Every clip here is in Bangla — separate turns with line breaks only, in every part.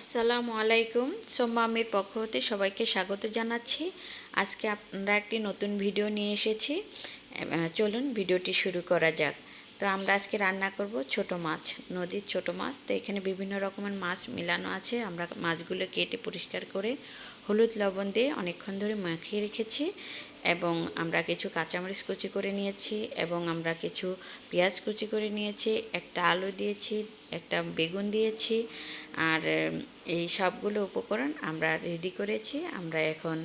আসসালামু আলাইকুম। সোম্মা আমির পক্ষ হতে সবাইকে স্বাগত জানাচ্ছি। আজকে আমরা একটি নতুন ভিডিও নিয়ে এসেছি। চলুন ভিডিওটি শুরু করা যাক। তো আমরা আজকে রান্না করব ছোট মাছ, নদীর ছোট মাছ। তো এখানে বিভিন্ন রকমের মাছ মিলানো আছে। আমরা মাছগুলো কেটে পরিষ্কার করে হলুদ লবণ দিয়ে অনেকক্ষণ ধরে মাখিয়ে রেখেছি। এবং আমরা কিছু কাঁচামরিচ কুচি করে নিয়েছি এবং আমরা কিছু পেঁয়াজ কুচি করে নিয়েছি, একটা আলু দিয়েছি, একটা বেগুন দিয়েছি, আর এই সবগুলো উপকরণ আমরা রেডি করেছি। আমরা এখন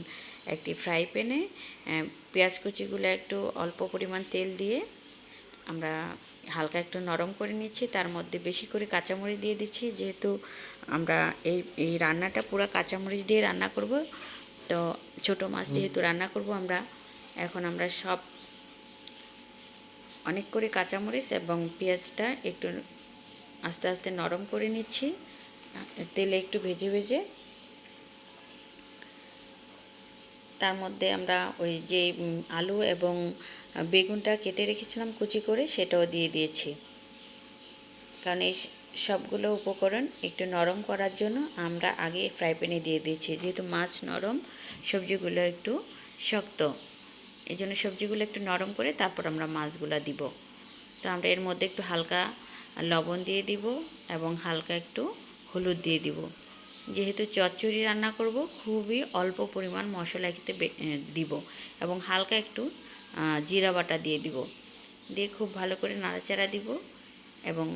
একটি ফ্রাই প্যানে পেঁয়াজ কুচিগুলো একটু অল্প পরিমাণ তেল দিয়ে আমরা হালকা একটু নরম করে নিচ্ছি। তার মধ্যে বেশি করে কাঁচামরিচ দিয়ে দিচ্ছি। যেহেতু আমরা এই এই রান্নাটা পুরো কাঁচামরিচ দিয়ে রান্না করব তো ছোট মাছ যেহেতু রান্না করব আমরা এখন আমরা সব অনেক করে কাঁচামরিচ এবং পেঁয়াজটা একটু আস্তে আস্তে নরম করে নিচ্ছি তেলে একটু ভেজে ভেজে। তার মধ্যে আমরা ওই যে আলু এবং বেগুনটা কেটে রেখেছিলাম কুচি করে সেটাও দিয়ে দিয়েছি। কারণ এই সবগুলো উপকরণ একটু নরম করার জন্য আমরা আগে ফ্রাই প্যানে দিয়ে দিয়েছি। যেহেতু মাছ নরম, সবজিগুলো একটু শক্ত এই জন্য সবজিগুলো একটু নরম করে তারপর আমরা মাছগুলো দিব। তো আমরা এর মধ্যে একটু হালকা লবণ দিয়ে দিব এবং হালকা একটু হলুদ দিয়ে দিব। যেহেতু চচ্চড়ি রান্না করব, খুবই অল্প পরিমাণ মশলা খেতে দিব এবং হালকা একটু জিরা বাটা দিয়ে দিব। দিয়ে খুব ভালো করে নাড়াচাড়া দিব এবং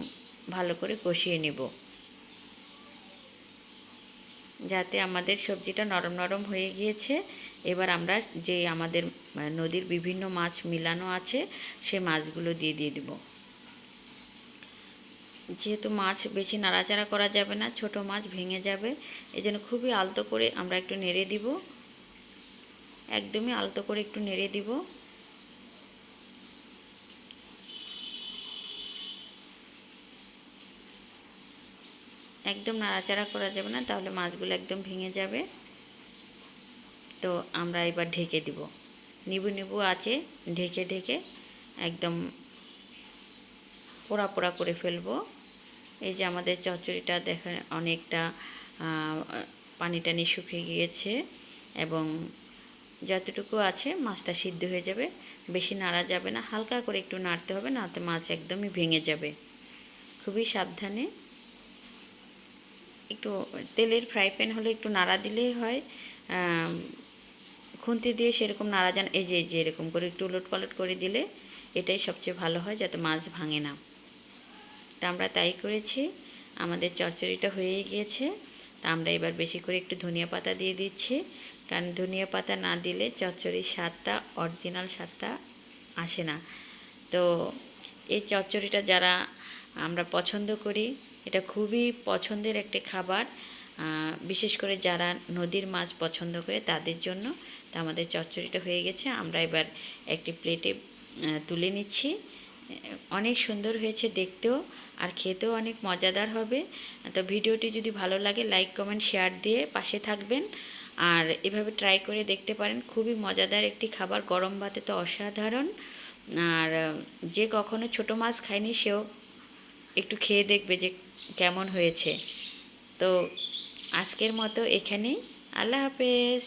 ভালো করে কষিয়ে নেব। যাতে আমাদের সবজিটা নরম নরম হয়ে গিয়েছে। এবার আমরা যে আমাদের নদীর বিভিন্ন মাছ মিলানো আছে, সে মাছগুলো দিয়ে দিয়ে দিব। যেহেতু মাছ বেশি নাড়াচাড়া করা যাবে না, ছোট মাছ ভেঙে যাবে এই জন্য খুবই আলতো করে আমরা একটু নেড়ে দিব। একদমই আলতো করে একটু নেড়ে দিব। একদম নাড়াচাড়া করা যাবে না, তাহলে মাছগুলো একদম ভেঙে যাবে। তো আমরা এবার ঢেকে দিব। নিবু নিবু আছে, ঢেকে ঢেকে একদম পোড়া পোড়া করে ফেলব। এই যে আমাদের চচ্চড়িটা দেখেন অনেকটা পানি টানি শুকিয়ে গিয়েছে এবং যতটুকু আছে মাছটা সিদ্ধ হয়ে যাবে। বেশি নাড়া যাবে না, হালকা করে একটু নাড়তে হবে নাতে মাছ একদমই ভেঙে যাবে। খুবই সাবধানে একটু তেলের ফ্রাই প্যান হলে একটু নাড়া দিলেই হয়। খুন্তি দিয়ে সেরকম নাড়া যান, এই যে এরকম করে একটু উলট পালট করে দিলে এটাই সবচেয়ে ভালো হয় যাতে মাছ ভাঙে না। তা আমরা তাই করেছি। আমাদের চচ্চড়িটা হয়েই গিয়েছে। তা আমরা এবার বেশি করে একটু ধনিয়া পাতা দিয়ে দিচ্ছি। কারণ ধনিয়া পাতা না দিলে চচ্চড়ির স্বাদটা অরিজিনাল স্বাদটা আসে না। তো এই চচ্চড়িটা যারা আমরা পছন্দ করি এটা খুবই পছন্দের একটি খাবার বিশেষ করে যারা নদীর মাছ পছন্দ করে তাদের জন্য। তা আমাদের চচ্চড়িটা হয়ে গেছে, আমরা এবার একটি প্লেটে তুলে নিচ্ছি। অনেক সুন্দর হয়েছে দেখতেও, আর খেতেও অনেক মজাদার হবে। তো ভিডিওটি যদি ভালো লাগে, লাইক, কমেন্ট, শেয়ার দিয়ে পাশে থাকবেন। আর এভাবে ট্রাই করে দেখতে পারেন, খুবই মজাদার একটি খাবার, গরম ভাতে তো অসাধারণ। আর যে কখনো ছোট মাছ খায়নি, সেও একটু খেয়ে দেখবে যে কেমন হয়েছে। তো আজকের মতো এখানেই। আল্লাহ হাফেজ।